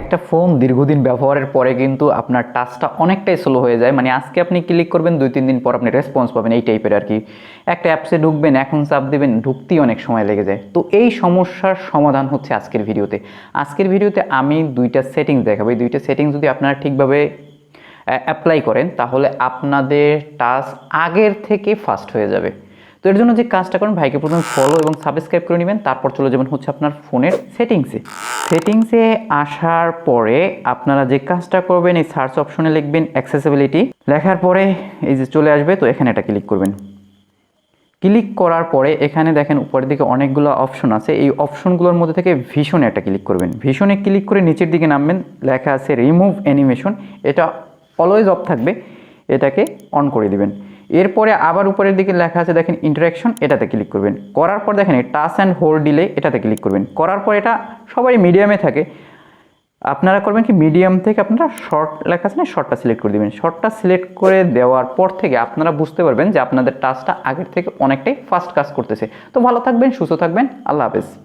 একটা ফোন দীর্ঘদিন ব্যবহারের পরে কিন্তু আপনার টাচটা অনেকটাই স্লো হয়ে যায়। মানে আজকে আপনি ক্লিক করবেন, দুই, তিন দিন পর আপনি রেসপন্স পাবেন এই টাইপের আর কি। একটা অ্যাপসে ঢুকবেন, এখন চাপ দেবেন, ঢুকতেই অনেক সময় লেগে যায়। তো এই সমস্যার সমাধান হচ্ছে আজকের ভিডিওতে। আজকের ভিডিওতে আমি দুইটা সেটিংস দেখাবো। এই দুইটা সেটিংস যদি আপনারা ঠিকভাবে অ্যাপ্লাই করেন, তাহলে আপনাদের টাচ আগের থেকে ফাস্ট হয়ে যাবে। তো এর জন্য যে কাজটা করেন, ভাইকে প্রথমে ফলো এবং সাবস্ক্রাইব করে নেবেন, তারপর চলে যাবেন হচ্ছে আপনার ফোনের সেটিংসে সেটিংসে আসার পরে আপনারা যে কাজটা করবেন, এই সার্চ অপশনে লিখবেন অ্যাক্সেসিবিলিটি লেখার পরে এই যে চলে আসবে, তো এখানে এটা ক্লিক করবেন। ক্লিক করার পরে এখানে দেখেন উপরের দিকে অনেকগুলো অপশন আছে। এই অপশনগুলোর মধ্যে থেকে ভীষণে একটা ক্লিক করবেন। ভীষণে ক্লিক করে নিচের দিকে নামবেন, লেখা আছে রিমুভ অ্যানিমেশন এটা অলওয়েজ অফ থাকবে, এটাকে অন করে দিবেন। এরপরে আবার উপরের দিকে লেখা আছে, দেখেন ইন্টারাকশন এটাতে ক্লিক করবেন। করার পর দেখেন টাচ অ্যান্ড হোল্ড ডিলে এটাতে ক্লিক করবেন। করার পর এটা সবাই মিডিয়ামে থাকে। আপনারা করবেন কি মিডিয়াম থেকে আপনারা শর্ট লেখা আছে না শর্টটা সিলেক্ট করে দেবেন। শর্টটা সিলেক্ট করে দেওয়ার পর থেকে আপনারা বুঝতে পারবেন যে আপনাদের টাচটা আগের থেকে অনেকটাই ফাস্ট কাজ করতেছে। তো ভালো থাকবেন, সুস্থ থাকবেন, আল্লাহ হাফেজ।